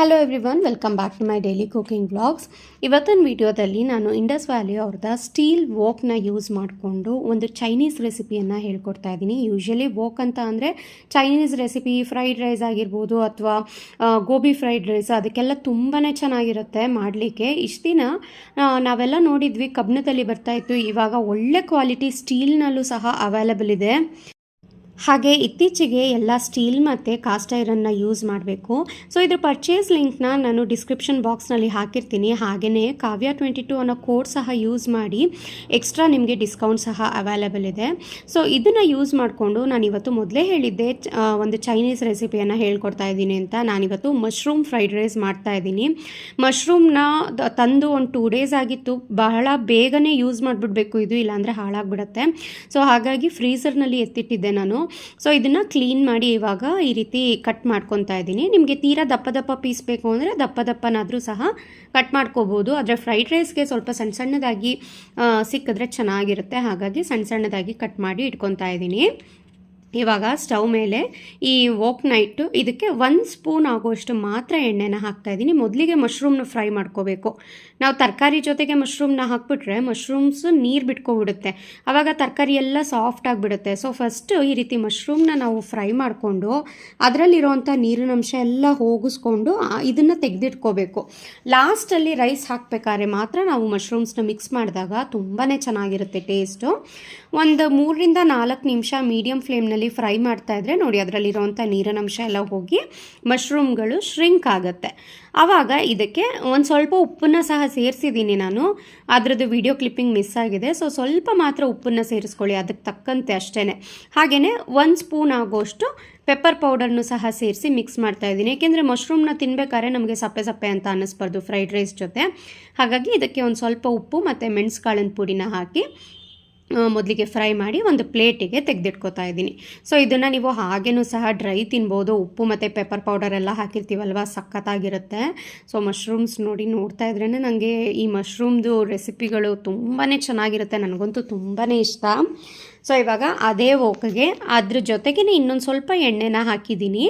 Hello everyone welcome back to my daily cooking blogs ಇವತ್ತಿನ ವಿಡಿಯೋದಲ್ಲಿ ನಾನು ಇಂಡಸ್ ವ್ಯಾಲಿ ಅವ್ರದ ಸ್ಟೀಲ್ ವೋಕ್ನ ಯೂಸ್ ಮಾಡಿಕೊಂಡು ಒಂದು ಚೈನೀಸ್ ರೆಸಿಪಿಯನ್ನು ಹೇಳ್ಕೊಡ್ತಾ ಇದ್ದೀನಿ. ಯೂಶ್ವಲಿ ವೋಕ್ ಅಂತ ಅಂದರೆ ಚೈನೀಸ್ ರೆಸಿಪಿ ಫ್ರೈಡ್ ರೈಸ್ ಆಗಿರ್ಬೋದು ಅಥವಾ ಗೋಬಿ ಫ್ರೈಡ್ ರೈಸ್ ಅದಕ್ಕೆಲ್ಲ ತುಂಬಾ ಚೆನ್ನಾಗಿರುತ್ತೆ ಮಾಡಲಿಕ್ಕೆ. ಇಷ್ಟು ದಿನ ನಾವೆಲ್ಲ ನೋಡಿದ್ವಿ ಕಬ್ಬಿಣದಲ್ಲಿ ಬರ್ತಾಯಿತ್ತು ಇವಾಗ ಒಳ್ಳೆ ಕ್ವಾಲಿಟಿ ಸ್ಟೀಲ್ನಲ್ಲೂ ಸಹ ಅವೈಲಬಲ್ ಇದೆ. ಹಾಗೆ ಇತ್ತೀಚೆಗೆ ಎಲ್ಲ ಸ್ಟೀಲ್ ಮತ್ತು ಕಾಸ್ಟ್ ಐರನ್ನ ಯೂಸ್ ಮಾಡಬೇಕು. ಸೊ ಇದ್ರ ಪರ್ಚೇಸ್ ಲಿಂಕ್ನ ನಾನು ಡಿಸ್ಕ್ರಿಪ್ಷನ್ ಬಾಕ್ಸ್ನಲ್ಲಿ ಹಾಕಿರ್ತೀನಿ. ಹಾಗೆಯೇ ಕಾವ್ಯ ಟ್ವೆಂಟಿ ಟು ಅನ್ನೋ ಕೋಡ್ ಸಹ ಯೂಸ್ ಮಾಡಿ ಎಕ್ಸ್ಟ್ರಾ ನಿಮಗೆ ಡಿಸ್ಕೌಂಟ್ ಸಹ ಅವೈಲೇಬಲ್ ಇದೆ. ಸೊ ಇದನ್ನು ಯೂಸ್ ಮಾಡಿಕೊಂಡು ನಾನು ಇವತ್ತು ಮೊದಲೇ ಹೇಳಿದ್ದೆ ಒಂದು ಚೈನೀಸ್ ರೆಸಿಪಿಯನ್ನು ಹೇಳ್ಕೊಡ್ತಾ ಇದ್ದೀನಿ ಅಂತ. ನಾನಿವತ್ತು ಮಶ್ರೂಮ್ ಫ್ರೈಡ್ ರೈಸ್ ಮಾಡ್ತಾ ಇದ್ದೀನಿ. ಮಶ್ರೂಮ್ನ ತಂದು ಒಂದು ಟೂ ಡೇಸ್ ಆಗಿತ್ತು. ಬಹಳ ಬೇಗನೆ ಯೂಸ್ ಮಾಡಿಬಿಡ್ಬೇಕು. ಇದು ಇಲ್ಲಾಂದರೆ ಹಾಳಾಗ್ಬಿಡುತ್ತೆ. ಸೊ ಹಾಗಾಗಿ ಫ್ರೀಸರ್ನಲ್ಲಿ ಎತ್ತಿಟ್ಟಿದ್ದೆ ನಾನು. ಸೊ ಇದನ್ನು ಕ್ಲೀನ್ ಮಾಡಿ ಇವಾಗ ಈ ರೀತಿ ಕಟ್ ಮಾಡ್ಕೊತಾ ಇದ್ದೀನಿ. ನಿಮಗೆ ತೀರಾ ದಪ್ಪ ದಪ್ಪ ಪೀಸ್ ಬೇಕು ಅಂದರೆ ದಪ್ಪ ದಪ್ಪನಾದರೂ ಸಹ ಕಟ್ ಮಾಡ್ಕೋಬೋದು. ಆದರೆ ಫ್ರೈಡ್ ರೈಸ್ಗೆ ಸ್ವಲ್ಪ ಸಣ್ಣ ಸಣ್ಣದಾಗಿ ಸಿಕ್ಕಿದ್ರೆ ಚೆನ್ನಾಗಿರುತ್ತೆ. ಹಾಗಾಗಿ ಸಣ್ಣ ಸಣ್ಣದಾಗಿ ಕಟ್ ಮಾಡಿ ಇಟ್ಕೊತಾ ಇದ್ದೀನಿ. ಇವಾಗ ಸ್ಟವ್ ಮೇಲೆ ಈ ವೋಕ್ ನೈಟು ಇದಕ್ಕೆ ಒಂದು ಸ್ಪೂನ್ ಆಗೋಷ್ಟು ಮಾತ್ರ ಎಣ್ಣೆನ ಹಾಕ್ತಾ ಇದ್ದೀನಿ. ಮೊದಲಿಗೆ ಮಶ್ರೂಮ್ನ ಫ್ರೈ ಮಾಡ್ಕೋಬೇಕು. ನಾವು ತರಕಾರಿ ಜೊತೆಗೆ ಮಶ್ರೂಮ್ನ ಹಾಕ್ಬಿಟ್ರೆ ಮಶ್ರೂಮ್ಸ್ ನೀರು ಬಿಟ್ಕೊಬಿಡುತ್ತೆ. ಆವಾಗ ತರಕಾರಿ ಎಲ್ಲ ಸಾಫ್ಟ್ ಆಗಿಬಿಡುತ್ತೆ. ಸೊ ಫಸ್ಟು ಈ ರೀತಿ ಮಶ್ರೂಮ್ನ ನಾವು ಫ್ರೈ ಮಾಡಿಕೊಂಡು ಅದರಲ್ಲಿರೋವಂಥ ನೀರಿನಂಶ ಎಲ್ಲ ಹೋಗಿಸ್ಕೊಂಡು ಇದನ್ನು ತೆಗೆದಿಟ್ಕೋಬೇಕು. ಲಾಸ್ಟಲ್ಲಿ ರೈಸ್ ಹಾಕಬೇಕಾದ್ರೆ ಮಾತ್ರ ನಾವು ಮಶ್ರೂಮ್ಸ್ನ ಮಿಕ್ಸ್ ಮಾಡಿದಾಗ ತುಂಬಾ ಚೆನ್ನಾಗಿರುತ್ತೆ ಟೇಸ್ಟು ಒಂದು ಮೂರರಿಂದ ನಾಲ್ಕು ನಿಮಿಷ ಮೀಡಿಯಮ್ ಫ್ಲೇಮ್ನಲ್ಲಿ ಫ್ರೈ ಮಾಡ್ತಾ ಇದ್ರೆ ನೋಡಿ ಅದರಲ್ಲಿರೋವಂಥ ನೀರಿನಂಶ ಎಲ್ಲ ಹೋಗಿ ಮಶ್ರೂಮ್ಗಳು ಶ್ರಿಂಕ್ ಆಗುತ್ತೆ. ಆವಾಗ ಇದಕ್ಕೆ ಒಂದು ಸ್ವಲ್ಪ ಉಪ್ಪನ್ನು ಸಹ ಸೇರಿಸಿದ್ದೀನಿ ನಾನು. ಅದರದ್ದು ವಿಡಿಯೋ ಕ್ಲಿಪ್ಪಿಂಗ್ ಮಿಸ್ ಆಗಿದೆ. ಸೊ ಸ್ವಲ್ಪ ಮಾತ್ರ ಉಪ್ಪನ್ನು ಸೇರಿಸ್ಕೊಳ್ಳಿ, ಅದಕ್ಕೆ ತಕ್ಕಂತೆ ಅಷ್ಟೇ ಹಾಗೆಯೇ ಒಂದು ಸ್ಪೂನ್ ಆಗೋಷ್ಟು ಪೆಪ್ಪರ್ ಪೌಡರ್ನು ಸಹ ಸೇರಿಸಿ ಮಿಕ್ಸ್ ಮಾಡ್ತಾ ಇದ್ದೀನಿ. ಏಕೆಂದರೆ ಮಶ್ರೂಮ್ನ ತಿನ್ಬೇಕಾದ್ರೆ ನಮಗೆ ಸಪ್ಪೆ ಸಪ್ಪೆ ಅಂತ ಅನ್ನಿಸ್ಬಾರ್ದು ಫ್ರೈಡ್ ರೈಸ್ ಜೊತೆ. ಹಾಗಾಗಿ ಇದಕ್ಕೆ ಒಂದು ಸ್ವಲ್ಪ ಉಪ್ಪು ಮತ್ತು ಮೆಣಸುಕಾಳಿನ ಪುಡಿನ ಹಾಕಿ ಮೊದಲಿಗೆ ಫ್ರೈ ಮಾಡಿ ಒಂದು ಪ್ಲೇಟಿಗೆ ತೆಗೆದಿಟ್ಕೋತಾ ಇದ್ದೀನಿ. ಸೊ ಇದನ್ನು ನೀವು ಹಾಗೇನೂ ಸಹ ಡ್ರೈ ತಿನ್ಬೋದು. ಉಪ್ಪು ಮತ್ತು ಪೆಪ್ಪರ್ ಪೌಡರ್ ಎಲ್ಲ ಹಾಕಿರ್ತೀವಲ್ವ? ಸಖತ್ತಾಗಿರುತ್ತೆ. ಸೊ ಮಶ್ರೂಮ್ಸ್ ನೋಡಿ ನೋಡ್ತಾ ಇದ್ರೇ ನನಗೆ ಈ ಮಶ್ರೂಮ್ದು ರೆಸಿಪಿಗಳು ತುಂಬಾ ಚೆನ್ನಾಗಿರುತ್ತೆ. ನನಗಂತೂ ತುಂಬಾ ಇಷ್ಟ. ಸೊ ಇವಾಗ ಅದೇ ಓಕೆಗೆ ಅದ್ರ ಜೊತೆಗೇ ಇನ್ನೊಂದು ಸ್ವಲ್ಪ ಎಣ್ಣೆನ ಹಾಕಿದ್ದೀನಿ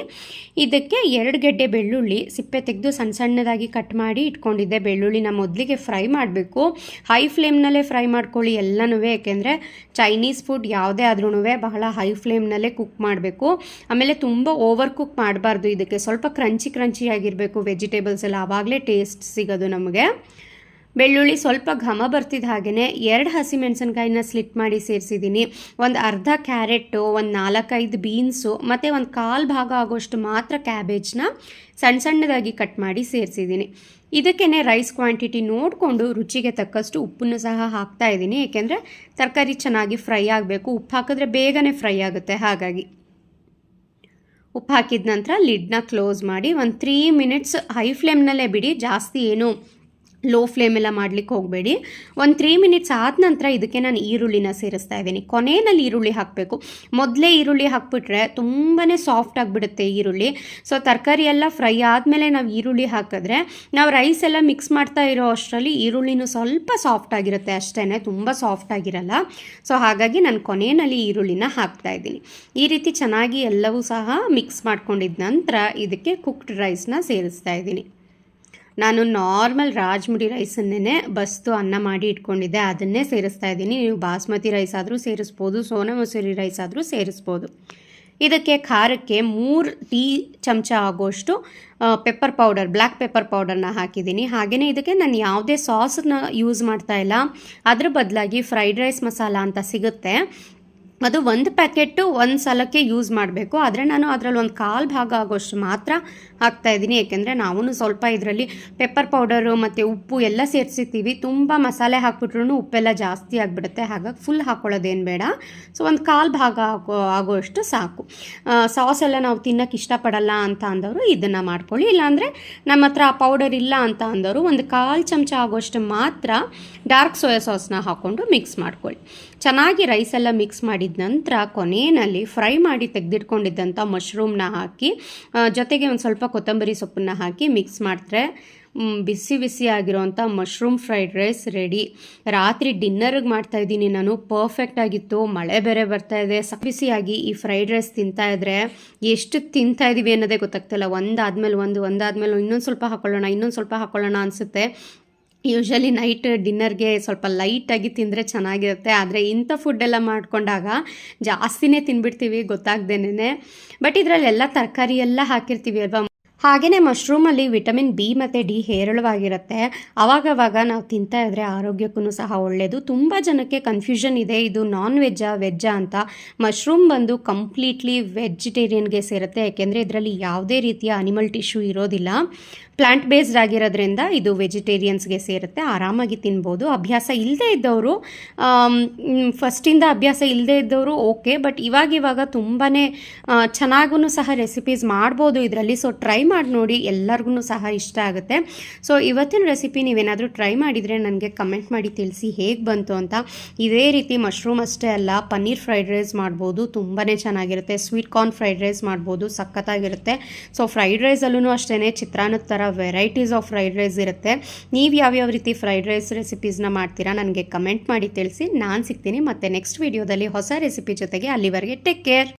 ಇದಕ್ಕೆ ಎರಡು ಗೆಡ್ಡೆ ಬೆಳ್ಳುಳ್ಳಿ ಸಿಪ್ಪೆ ತೆಗೆದು ಸಣ್ಣ ಸಣ್ಣದಾಗಿ ಕಟ್ ಮಾಡಿ ಇಟ್ಕೊಂಡಿದ್ದೆ. ಬೆಳ್ಳುಳ್ಳಿನ ಮೊದಲಿಗೆ ಫ್ರೈ ಮಾಡಬೇಕು. ಹೈ ಫ್ಲೇಮ್ನಲ್ಲೇ ಫ್ರೈ ಮಾಡ್ಕೊಳ್ಳಿ ಎಲ್ಲನೂ ಏಕೆಂದರೆ ಚೈನೀಸ್ ಫುಡ್ ಯಾವುದೇ ಆದ್ರೂ ಬಹಳ ಹೈ ಫ್ಲೇಮ್ನಲ್ಲೇ ಕುಕ್ ಮಾಡಬೇಕು. ಆಮೇಲೆ ತುಂಬ ಓವರ್ ಕುಕ್ ಮಾಡಬಾರ್ದು. ಇದಕ್ಕೆ ಸ್ವಲ್ಪ ಕ್ರಂಚಿ ಆಗಿರಬೇಕು. ವೆಜಿಟೇಬಲ್ಸ್ ಎಲ್ಲ ಆವಾಗಲೇ ಟೇಸ್ಟ್ ಸಿಗೋದು ನಮಗೆ. ಬೆಳ್ಳುಳ್ಳಿ ಸ್ವಲ್ಪ ಘಮ ಬರ್ತಿದ್ದ ಹಾಗೆಯೇ ಎರಡು ಹಸಿಮೆಣಸಿನ್ಕಾಯಿನ ಸ್ಲಿಟ್ ಮಾಡಿ ಸೇರಿಸಿದ್ದೀನಿ ಒಂದು ಅರ್ಧ ಕ್ಯಾರೆಟು, ಒಂದು ನಾಲ್ಕೈದು ಬೀನ್ಸು ಮತ್ತು ಒಂದು ಕಾಲು ಭಾಗ ಆಗೋಷ್ಟು ಮಾತ್ರ ಕ್ಯಾಬೇಜ್ನ ಸಣ್ಣ ಸಣ್ಣದಾಗಿ ಕಟ್ ಮಾಡಿ ಸೇರಿಸಿದ್ದೀನಿ ಇದಕ್ಕೇ ರೈಸ್ ಕ್ವಾಂಟಿಟಿ ನೋಡಿಕೊಂಡು ರುಚಿಗೆ ತಕ್ಕಷ್ಟು ಉಪ್ಪನ್ನು ಸಹ ಹಾಕ್ತಾ ಇದ್ದೀನಿ ಏಕೆಂದರೆ ತರಕಾರಿ ಚೆನ್ನಾಗಿ ಫ್ರೈ ಆಗಬೇಕು. ಉಪ್ಪು ಹಾಕಿದ್ರೆ ಬೇಗನೆ ಫ್ರೈ ಆಗುತ್ತೆ. ಹಾಗಾಗಿ ಉಪ್ಪು ಹಾಕಿದ ನಂತರ ಲಿಡ್ನ ಕ್ಲೋಸ್ ಮಾಡಿ ಒಂದು ತ್ರೀ ಮಿನಿಟ್ಸ್ ಹೈ ಫ್ಲೇಮ್ನಲ್ಲೇ ಬಿಡಿ. ಜಾಸ್ತಿ ಏನು ಲೋ ಫ್ಲೇಮೆಲ್ಲ ಮಾಡಲಿಕ್ಕೆ ಹೋಗಬೇಡಿ. ಒಂದು ತ್ರೀ ಮಿನಿಟ್ಸ್ ಆದ ನಂತರ ಇದಕ್ಕೆ ನಾನು ಈರುಳ್ಳಿನ ಸೇರಿಸ್ತಾ ಇದ್ದೀನಿ. ಕೊನೆಯಲ್ಲಿ ಈರುಳ್ಳಿ ಹಾಕಬೇಕು. ಮೊದಲೇ ಈರುಳ್ಳಿ ಹಾಕ್ಬಿಟ್ರೆ ತುಂಬಾ ಸಾಫ್ಟ್ ಆಗಿಬಿಡುತ್ತೆ ಈರುಳ್ಳಿ. ಸೊ ತರಕಾರಿ ಎಲ್ಲ ಫ್ರೈ ಆದಮೇಲೆ ನಾವು ಈರುಳ್ಳಿ ಹಾಕಿದ್ರೆ ನಾವು ರೈಸ್ ಎಲ್ಲ ಮಿಕ್ಸ್ ಮಾಡ್ತಾ ಇರೋ ಅಷ್ಟರಲ್ಲಿ ಈರುಳ್ಳಿನೂ ಸ್ವಲ್ಪ ಸಾಫ್ಟ್ ಆಗಿರುತ್ತೆ. ಅಷ್ಟೇ ತುಂಬ ಸಾಫ್ಟ್ ಆಗಿರಲ್ಲ. ಸೊ ಹಾಗಾಗಿ ನಾನು ಕೊನೆಯಲ್ಲಿ ಈರುಳ್ಳಿನ ಹಾಕ್ತಾ ಇದ್ದೀನಿ. ಈ ರೀತಿ ಚೆನ್ನಾಗಿ ಎಲ್ಲವೂ ಸಹ ಮಿಕ್ಸ್ ಮಾಡ್ಕೊಂಡಿದ್ದ ನಂತರ ಇದಕ್ಕೆ ಕುಕ್ಡ್ ರೈಸ್ನ ಸೇರಿಸ್ತಾ ಇದ್ದೀನಿ. ನಾನು ನಾರ್ಮಲ್ ರಾಜ್ಮುಡಿ ರೈಸನ್ನೇ ಬಸ್ತು ಅನ್ನ ಮಾಡಿ ಇಟ್ಕೊಂಡಿದ್ದೆ. ಅದನ್ನೇ ಸೇರಿಸ್ತಾ ಇದ್ದೀನಿ. ನೀವು ಬಾಸ್ಮತಿ ರೈಸ್ ಆದರೂ ಸೇರಿಸ್ಬೋದು ಸೋನಾ ಮಸೂರಿ ರೈಸ್ ಆದರೂ ಸೇರಿಸ್ಬೋದು. ಇದಕ್ಕೆ ಖಾರಕ್ಕೆ ಮೂರು ಟೀ ಚಮಚ ಆಗೋಷ್ಟು ಪೆಪ್ಪರ್ ಪೌಡರ್ ಬ್ಲ್ಯಾಕ್ ಪೆಪ್ಪರ್ ಪೌಡರ್ನ ಹಾಕಿದ್ದೀನಿ. ಹಾಗೆಯೇ ಇದಕ್ಕೆ ನಾನು ಯಾವುದೇ ಸಾಸನ್ನ ಯೂಸ್ ಮಾಡ್ತಾ ಇಲ್ಲ. ಅದ್ರ ಬದಲಾಗಿ ಫ್ರೈಡ್ ರೈಸ್ ಮಸಾಲ ಅಂತ ಸಿಗುತ್ತೆ. ಅದು ಒಂದು ಪ್ಯಾಕೆಟು ಒಂದು ಸಲಕ್ಕೆ ಯೂಸ್ ಮಾಡಬೇಕು. ಆದರೆ ನಾನು ಅದರಲ್ಲಿ ಒಂದು ಕಾಲು ಭಾಗ ಆಗೋಷ್ಟು ಮಾತ್ರ ಹಾಕ್ತಾ ಇದ್ದೀನಿ. ಏಕೆಂದರೆ ನಾವೂ ಸ್ವಲ್ಪ ಇದರಲ್ಲಿ ಪೆಪ್ಪರ್ ಪೌಡರು ಮತ್ತು ಉಪ್ಪು ಎಲ್ಲ ಸೇರಿಸಿರ್ತೀವಿ. ತುಂಬ ಮಸಾಲೆ ಹಾಕ್ಬಿಟ್ರೂ ಉಪ್ಪೆಲ್ಲ ಜಾಸ್ತಿ ಆಗಿಬಿಡುತ್ತೆ. ಹಾಗಾಗಿ ಫುಲ್ ಹಾಕ್ಕೊಳ್ಳೋದೇನು ಬೇಡ. ಸೊ ಒಂದು ಕಾಲು ಭಾಗ ಹಾಕೋ ಆಗೋಷ್ಟು ಸಾಕು. ಸಾಸ್ ಎಲ್ಲ ನಾವು ತಿನ್ನೋಕ್ಕೆ ಇಷ್ಟಪಡಲ್ಲ ಅಂತ ಅಂದವರು ಇದನ್ನು ಮಾಡ್ಕೊಳ್ಳಿ. ಇಲ್ಲಾಂದರೆ ನಮ್ಮ ಹತ್ರ ಆ ಪೌಡರ್ ಇಲ್ಲ ಅಂತ ಅಂದವರು ಒಂದು ಕಾಲು ಚಮಚ ಆಗೋಷ್ಟು ಮಾತ್ರ ಡಾರ್ಕ್ ಸೋಯಾ ಸಾಸ್ನ ಹಾಕ್ಕೊಂಡು ಮಿಕ್ಸ್ ಮಾಡ್ಕೊಳ್ಳಿ. ಚೆನ್ನಾಗಿ ರೈಸ್ ಎಲ್ಲ ಮಿಕ್ಸ್ ಮಾಡಿದ ನಂತರ ಕೊನೆಯಲ್ಲಿ ಫ್ರೈ ಮಾಡಿ ತೆಗೆದಿಟ್ಕೊಂಡಿದ್ದಂಥ ಮಶ್ರೂಮ್ನ ಹಾಕಿ ಜೊತೆಗೆ ಒಂದು ಸ್ವಲ್ಪ ಕೊತ್ತಂಬರಿ ಸೊಪ್ಪನ್ನ ಹಾಕಿ ಮಿಕ್ಸ್ ಮಾಡಿದ್ರೆ ಬಿಸಿ ಬಿಸಿ ಆಗಿರೋವಂಥ ಮಶ್ರೂಮ್ ಫ್ರೈಡ್ ರೈಸ್ ರೆಡಿ. ರಾತ್ರಿ ಡಿನ್ನರ್ಗೆ ಮಾಡ್ತಾ ಇದ್ದೀನಿ ನಾನು. ಪರ್ಫೆಕ್ಟ್ ಆಗಿತ್ತು. ಮಳೆ ಬೇರೆ ಬರ್ತಾ ಇದೆ. ಬಿಸಿಯಾಗಿ ಈ ಫ್ರೈಡ್ ರೈಸ್ ತಿಂತಾ ಇದ್ರೆ ಎಷ್ಟು ತಿಂತಾ ಇದ್ದೀವಿ ಅನ್ನೋದೇ ಗೊತ್ತಾಗ್ತಿಲ್ಲ. ಒಂದಾದ್ಮೇಲೆ ಒಂದು, ಒಂದಾದ್ಮೇಲೆ ಇನ್ನೊಂದು ಸ್ವಲ್ಪ ಹಾಕೊಳ್ಳೋಣ, ಇನ್ನೊಂದು ಸ್ವಲ್ಪ ಹಾಕೊಳ್ಳೋಣ ಅನಿಸುತ್ತೆ. ಯೂಶಲಿ ನೈಟ್ ಡಿನ್ನರ್ಗೆ ಸ್ವಲ್ಪ ಲೈಟಾಗಿ ತಿಂದರೆ ಚೆನ್ನಾಗಿರುತ್ತೆ. ಆದರೆ ಇಂಥ ಫುಡ್ಡೆಲ್ಲ ಮಾಡ್ಕೊಂಡಾಗ ಜಾಸ್ತಿನೇ ತಿನ್ಬಿಡ್ತೀವಿ ಗೊತ್ತಾಗ್ದೇನೆ ಬಟ್ ಇದರಲ್ಲೆಲ್ಲ ತರಕಾರಿ ಎಲ್ಲ ಹಾಕಿರ್ತೀವಿ ಅಲ್ವಾ? ಹಾಗೆಯೇ ಮಶ್ರೂಮಲ್ಲಿ ವಿಟಮಿನ್ ಬಿ ಮತ್ತು ಡಿ ಹೇರಳವಾಗಿರುತ್ತೆ. ಅವಾಗವಾಗ ನಾವು ತಿಂತಾ ಇದ್ರೆ ಆರೋಗ್ಯಕ್ಕೂ ಸಹ ಒಳ್ಳೆಯದು ತುಂಬ ಜನಕ್ಕೆ ಕನ್ಫ್ಯೂಷನ್ ಇದೆ. ಇದು ನಾನ್ ವೆಜ್ಜಾ ವೆಜ್ಜಾ ಅಂತ. ಮಶ್ರೂಮ್ ಬಂದು ಕಂಪ್ಲೀಟ್ಲಿ ವೆಜಿಟೇರಿಯನ್ಗೆ ಸೇರುತ್ತೆ. ಯಾಕೆಂದರೆ ಇದರಲ್ಲಿ ಯಾವುದೇ ರೀತಿಯ ಅನಿಮಲ್ ಟಿಶ್ಯೂ ಇರೋದಿಲ್ಲ. ಪ್ಲಾಂಟ್ ಬೇಸ್ಡ್ ಆಗಿರೋದ್ರಿಂದ ಇದು ವೆಜಿಟೇರಿಯನ್ಸ್ಗೆ ಸೇರುತ್ತೆ, ಆರಾಮಾಗಿ ತಿನ್ಬೋದು. ಅಭ್ಯಾಸ ಇಲ್ಲದೆ ಇದ್ದವರು ಫಸ್ಟಿಂದ ಅಭ್ಯಾಸ ಇಲ್ಲದೆ ಇದ್ದವರು ಓಕೆ ಬಟ್ ಇವಾಗ ಇವಾಗ ತುಂಬಾ ಚೆನ್ನಾಗೂ ಸಹ ರೆಸಿಪೀಸ್ ಮಾಡ್ಬೋದು ಇದರಲ್ಲಿ. ಸೊ ಟ್ರೈ ಮಾಡಿ ನೋಡಿ ಎಲ್ಲರಿಗೂ ಸಹ ಇಷ್ಟ ಆಗುತ್ತೆ. ಸೊ ಇವತ್ತಿನ ರೆಸಿಪಿ ನೀವೇನಾದರೂ ಟ್ರೈ ಮಾಡಿದರೆ ನನಗೆ ಕಮೆಂಟ್ ಮಾಡಿ ತಿಳಿಸಿ ಹೇಗೆ ಬಂತು ಅಂತ. ಇದೇ ರೀತಿ ಮಶ್ರೂಮ್ ಅಷ್ಟೇ ಅಲ್ಲ, ಪನ್ನೀರ್ ಫ್ರೈಡ್ ರೈಸ್ ಮಾಡ್ಬೋದು ತುಂಬಾ ಚೆನ್ನಾಗಿರುತ್ತೆ. ಸ್ವೀಟ್ ಕಾರ್ನ್ ಫ್ರೈಡ್ ರೈಸ್ ಮಾಡ್ಬೋದು, ಸಖತ್ತಾಗಿರುತ್ತೆ. ಸೊ ಫ್ರೈಡ್ ರೈಸಲ್ಲೂ ಅಷ್ಟೇ ಚಿತ್ರಾನ್ನದ ಥರ ವೆರೈಟೀಸ್ ಆಫ್ ಫ್ರೈಡ್ ರೈಸ್ ಇರುತ್ತೆ. ನೀವು ಯಾವ್ಯಾವ ರೀತಿ ಫ್ರೈಡ್ ರೈಸ್ ರೆಸಿಪೀಸ್ನ ಮಾಡ್ತೀರಾ ನನಗೆ ಕಮೆಂಟ್ ಮಾಡಿ ತಿಳಿಸಿ. ನಾನು ಸಿಗ್ತೀನಿ ಮತ್ತು ನೆಕ್ಸ್ಟ್ ವೀಡಿಯೋದಲ್ಲಿ ಹೊಸ ರೆಸಿಪಿ ಜೊತೆಗೆ ಅಲ್ಲಿವರೆಗೆ ಟೇಕ್ ಕೇರ್